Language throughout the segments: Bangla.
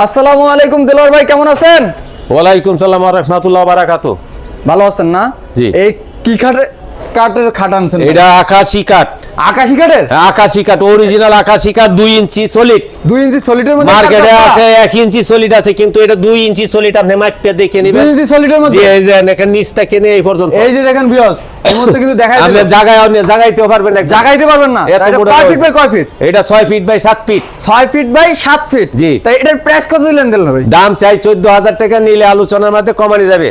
আসসালামু আলাইকুম দিলওয়ার ভাই কেমন আছেন? ওয়ালাইকুম সালাম রহমতুল্লাহ বারাকাতু ভালো আছেন না? জি। এই কি খাটের কাঠের খাট আনছেন এটা আকাশি কাঠ। আকাশি কাঠের? আকাশি কাঠ অরিজিনাল আকাশি কাঠ দুই ইঞ্চি সলিড দুই ইঞ্চি সলিডের মধ্যে মার্কেটে আছে এক ইঞ্চি সলিড আছে কিন্তু এটা দুই ইঞ্চি সলিড আপনি দেখে দুই ইঞ্চি সলিডের মধ্যে? এই যে এখানে নিচটা কেনে এই পর্যন্ত। এই যে দেখেন বিয়স কিন্তু দেখাই আপনি জায়গায় আপনি জাগাইতেও পারবেন না জাগাইতে পারবেন না। এটা কয় ফিট বাই কয় ফিট এটা ফিট বাই সাত ফিট ছয় ফিট বাই সাত ফিট জি। তাই এটার প্রাইস কত দিলেন দিলেন ভাই? দাম চাই চোদ্দ হাজার টাকা নিলে আলোচনার মধ্যে কমানি যাবে।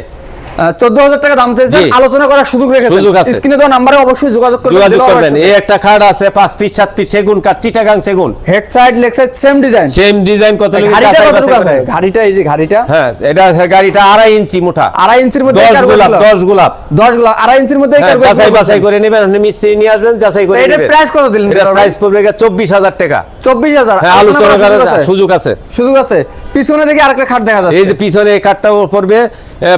চোদ্দ হাজার টাকা দাম চেয়েছেন আলোচনা করার সুযোগ রেখেছেন। স্ক্রিনে দেওয়া নাম্বারে অবশ্যই যোগাযোগ যোগাযোগ করবেন। এই একটা খাট আছে পাঁচ ফিট সাত ফিট সেগুন কাঠ চিটাগাং সেগুন। Head side leg side same design same design কত লিখে ঘাড়িটা যাচাই কতটুকু বাছাই করে। এই যে ঘাড়িটা। হ্যাঁ এটা গাড়িটা আড়াই ইঞ্চি মোটা। আড়াই ইঞ্চির মধ্যে দশ গোলাপ দশ গোলাপ। দশ গোলাপ আড়াই ইঞ্চির মধ্যে এই কার্ভগুলো যাচাই বাছাই করে নেবেন আপনি মিস্ত্রি নিয়ে আসবেন যাচাই করে এটার প্রাইস কত দিলেন এটা প্রাইস পড়বে চব্বিশ হাজার টাকা। চব্বিশ হাজার। হ্যাঁ আলোচনা করার করার সুযোগ আছে? সুযোগ আছে। পিছনে দেখি আরেকটা খাট দেখা এই যাচ্ছে। যে পিছনে এই কাঠটা পড়বে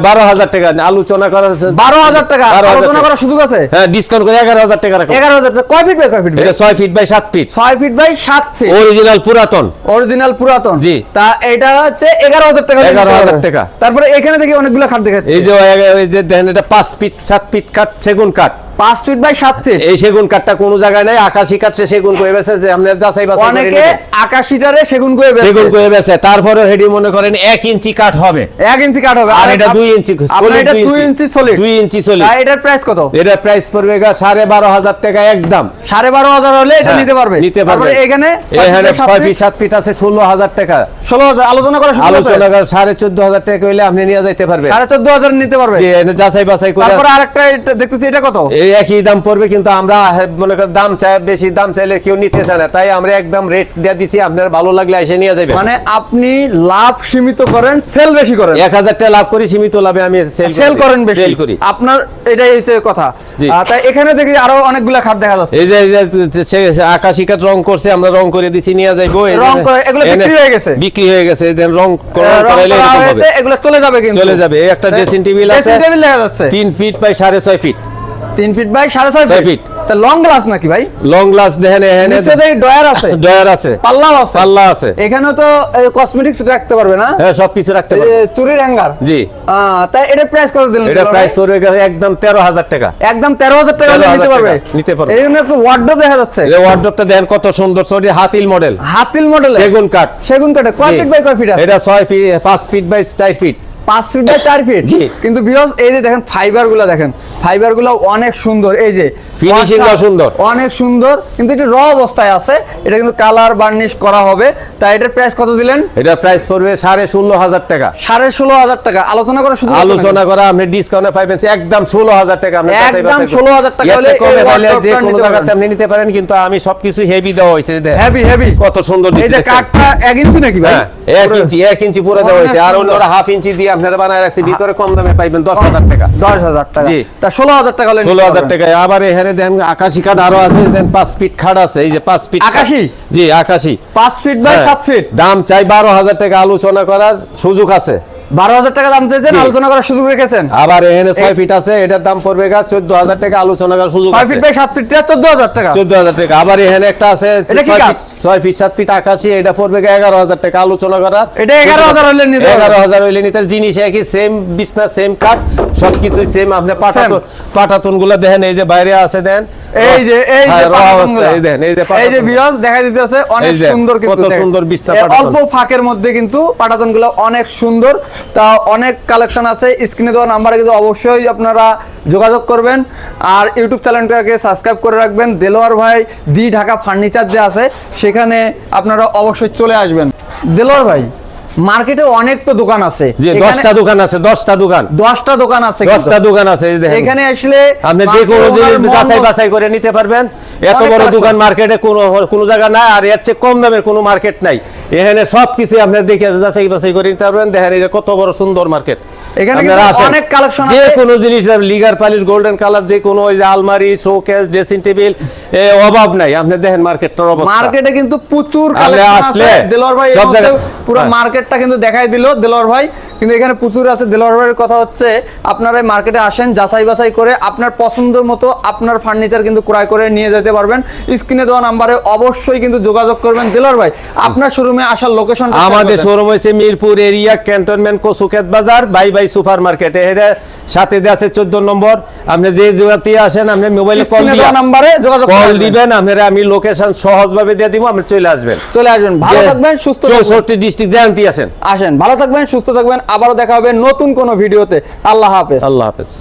বারো হাজার টাকা আলোচনা করার আছে। বারো হাজার টাকা। আলোচনা করার সুযোগ আছে? হ্যাঁ ডিসকাউন্ট করে এগারো হাজার টাকা এগারো হাজার কয় ফিট বাই কয় ফিট এটা ছয় ফিট বাই সাত ফিট ছয় ফিট বাই সাত ফিট অরিজিনাল পুরাতন। অরিজিনাল পুরাতন। জি। তা এটা হচ্ছে এগারো হাজার টাকা। 11,000 টাকা। তারপরে এখানে দেখি অনেকগুলো খাট দেখাচ্ছে। এই যে ওই- ওই যে দেখেন এটা পাঁচ ফিট সাত ফিট কাঠ সেগুন কাঠ পাঁচ ফিট বাই সাত ফিট এই সেগুন কাঠটা কোনো জায়গায় নাই আকাশি কাঠ সেগুন করে বেছে যে আপনি যাচাই বাছাই অনেকে আকাশিটারে সেগুন করে বেচে। সেগুন করে বেছে তারপরে হেডি মনে করেন এক ইঞ্চি কাঠ হবে। এক ইঞ্চি কাঠ হবে। আর এটা দুই ইঞ্চি আপনার এটা দুই ইঞ্চি সলিড দুই ইঞ্চি সলিড আর এটার প্রাইস কত? এটা প্রাইস পড়বে গা সাড়ে বারো হাজার টাকা একদম। সাড়ে বারো হাজার হলে এটা হ্যাঁ, নিতে পারবে। নিতে পারবে। এখানে এখানে ছয় ফিট, সাত ফিট আছে ষোলো হাজার টাকা। ষোলো হাজার আলোচনা আছে? আলোচনা করে সাড়ে চোদ্দ হাজার টাকা হইলে আপনি নিয়ে যাইতে পারবেন। সাড়ে চোদ্দ হাজার নিতে পারবে। যে যাচাই বাছাই করে তারপরে আরেকটা দেখতেছি এটা কত? একই দাম পড়বে কিন্তু আমরা মনে করেন দাম চাই বেশি দাম চাইলে কেউ নিতে চায় না। তাই আমরা একদম রেট দিয়ে দিছি আপনার ভালো লাগলে এসে নিয়ে যাবেন। মানে আপনি লাভ সীমিত করেন সেল বেশি করেন। এক হাজার টাকা লাভ করি সীমিত লাভে আমি সেল সেল করেন বেশি। সেল করি। আপনার এটাই হচ্ছে কথা। তাই এখানে দেখি আরও অনেকগুলা খাট দেখা যাচ্ছে। এই যে এই যে আকাশি রং করছে আমরা রং করে দিছি নিয়ে যাইবো। রং করে এগুলো বিক্রি হয়ে গেছে? বিক্রি হয়ে গেছে এই যে রং করা- করাইলে এগুলো চলে যাবে কিন্তু। চলে যাবে। এই একটা ড্রেসিং টেবিল আছে ড্রেসিং টেবিল দেখা যাচ্ছে। তিন ফিট বাই সাড়ে ছয় ফিট তিন ফিট বাই সাড়ে ছয় ছয় ফিট তা লং গ্লাস নাকি ভাই? লং গ্লাস দেখেন এখানে নিচে ডয়ার আছে। ডয়ার আছে। পাল্লাও আছে। পাল্লা আছে। এখানে তো কসমেটিক্স রাখতে পারবে না? হ্যাঁ সব কিছু রাখতে পারবে। চুরির হ্যাঙ্গার জি। তাই এটা প্রাইস কত দিলেন? এটা প্রাইস ভাই? গেছে একদম তেরো হাজার টাকা। একদম তেরো হাজার টাকা হলে নিতে পারবে। নিতে পারবে। একটু ওয়ার্ডরোব দেখা যাচ্ছে। এই ওয়ার্ডরোবটা দেখেন কত সুন্দর। Sorry Hatil model Hatil model সেগুন কাঠ। সেগুন কাঠে কয় ফিট বাই কয় ফিট আছে? এটা ছয় ফিট পাঁচ ফিট বাই চার ফিট পাঁচ ফিট বাই চার ফিট? কিন্তু বিকজ এই যে দেখেন ফাইবারগুলা দেখেন ফাইবারগুলো অনেক সুন্দর। এই যে ও সুন্দর। অনেক সুন্দর কিন্তু এটা র অবস্থায় আছে। এটা কিন্তু কালার বার্নিশ করা হবে। তাই এটার প্রাইস কত দিলেন? এটা প্রাইস পড়বে সাড়ে ষোলো হাজার টাকা। সাড়ে ষোলো হাজার টাকা। আলোচনা আছে নাকি? আলোচনা করা আপনি ডিসকাউন্টে পাইবেন। একদম ষোলো হাজার টাকা একদম করে- 16,000 টাকা হলে কমে পাইলে যে কোনো নিতে জায়গাতে আপনি নিতে পারেন কিন্তু আমি সবকিছু হেভি দেওয়া হয়েছে। হেভি হেভি কত সুন্দর এই যে? কাঠটা এক ইঞ্চি নাকি ভাই? হ্যাঁ, এক ইঞ্চি এক ইঞ্চি পুরো দেওয়া হয়েছে। আর। অন্যরা হাফ ইঞ্চি দিয়ে আপনারা বানায় রাখছি ভিতরে কম দামে পাইবেন দশ হাজার টাকা দশ হাজার টাকা জি। তা ষোলো হাজার টাকা ষোলো হাজার। টাকা আবার এখানে দেন আকাশি কাঠ আরও আছে দেন পাঁচ ফিট খাট আছে এই যে পাঁচ ফিট আকাশি? জি আকাশি পাঁচ ফিট বাই হ্যাঁ। সাত ফিট দাম চাই বারো হাজার টাকা আলোচনা করার সুযোগ আছে বারো হাজার টাকা দাম চেয়েছেন আলোচনা করার সুযোগ রেখেছেন? আবার এখানে ছয় ফিট আছে এটার দাম পড়বে গা চোদ্দ হাজার টাকা আলোচনা করার সুযোগ ছয় ফিট বাই সাত ফিট চোদ্দ হাজার টাকা। চোদ্দ হাজার টাকা। আবার এখানে একটা আছে ছয় ফিট সাত ফিট আকাশি এটা পড়বে গা এগারো হাজার টাকা আলোচনা করা। এটা 11,000 হইলে নিতে এগারো হাজার হইলে নিতে জিনিস একই সেম বিছনা সেম কাঠ সবকিছু সেম আপনি পাটাতন পাটাতনগুলো দেখেন এই যে বাইরে আছে দেন। এই যে এই যে পাটাতনগুলা। এই দেখেন, এই যে এই যে। বিয়াস দেখা দিতেছে অনেক সুন্দর কিন্তু কত সুন্দর বিছনা। অল্প ফাঁকের মধ্যে কিন্তু পাটাতনগুলো অনেক সুন্দর তা অনেক কালেকশন আছে স্ক্রিনে দেওয়া নাম্বারে কিন্তু অবশ্যই আপনারা যোগাযোগ করবেন আর ইউটিউব চ্যানেলটাকে সাবস্ক্রাইব করে রাখবেন দেলোয়ার ভাই দি ঢাকা ফার্নিচার যে আছে সেখানে আপনারা অবশ্যই চলে আসবেন দেলোয়ার ভাই মার্কেটে অনেক তো দোকান আছে। যে এখানে দশটা দোকান আছে দশটা দোকান। দশটা দোকান আছে কিন্তু। দশটা দোকান আছে এই দেখেন। এখানে আসলে আপনি যে কোনো যাচাই বাছাই করে নিতে পারবেন। এত বড় দোকান মার্কেটে কোনো কোনো জায়গা নাই আর এর চেয়ে কম দামের কোনো মার্কেট নাই। এখানে সব কিছু আপনি দেখে যাচাই বাছাই করে নিতে পারবেন। দেখেন এই যে কত বড় সুন্দর মার্কেট এখানে অনেক যে। কোনো জিনিস লিগার পালিশ গোল্ডেন কালার যে কোনো ওই যে আলমারি শোকেস ড্রেসিং টেবিল অভাব নাই। আপনি দেখেন মার্কেটটার অবস্থা। মার্কেটে কিন্তু প্রচুর কালেকশন আসলে আছে। দেলোয়ার ভাই সব জায়গায়- পুরো হ্যাঁ। মার্কেটটা কিন্তু দেখাই দিল দেলোয়ার ভাই। কিন্তু এখানে প্রচুর আছে। দেলোয়ার ভাইয়ের কথা হচ্ছে আপনারা মার্কেটে আসেন যাচাই বাছাই করে আপনার পছন্দ মতো আপনার ফার্নিচার কিন্তু ক্রয় করে নিয়ে যেতে পারবেন। স্ক্রিনে দেওয়া নাম্বারে অবশ্যই কিন্তু যোগাযোগ করবেন। দেলোয়ার ভাই আপনার শোরুমে আসার লোকেশন আমাদের শোরুম হয়েছে মিরপুর এরিয়া ক্যান্টনমেন্ট কসুক্ষেত বাজার বাই বাই সুপার মার্কেট এর সাথে দিয়ে আছে চোদ্দ নম্বর। আপনি যে জায়গাতে আসেন আপনি মোবাইলে কল দিয়ে নাম্বারে যোগাযোগ কল দিবেন আপনারা আমি লোকেশন সহজভাবে দিয়ে দিব আপনি চলে আসবেন। চলে আসবেন। ভালো থাকবেন সুস্থ থাকবেন। চৌষট্টি ডিস্ট্রিক্ট জানতে আসেন। আসেন। ভালো থাকবেন সুস্থ থাকবেন। আবারও দেখা হবে নতুন কোনো ভিডিওতে। আল্লাহ হাফেজ। আল্লাহ হাফেজ।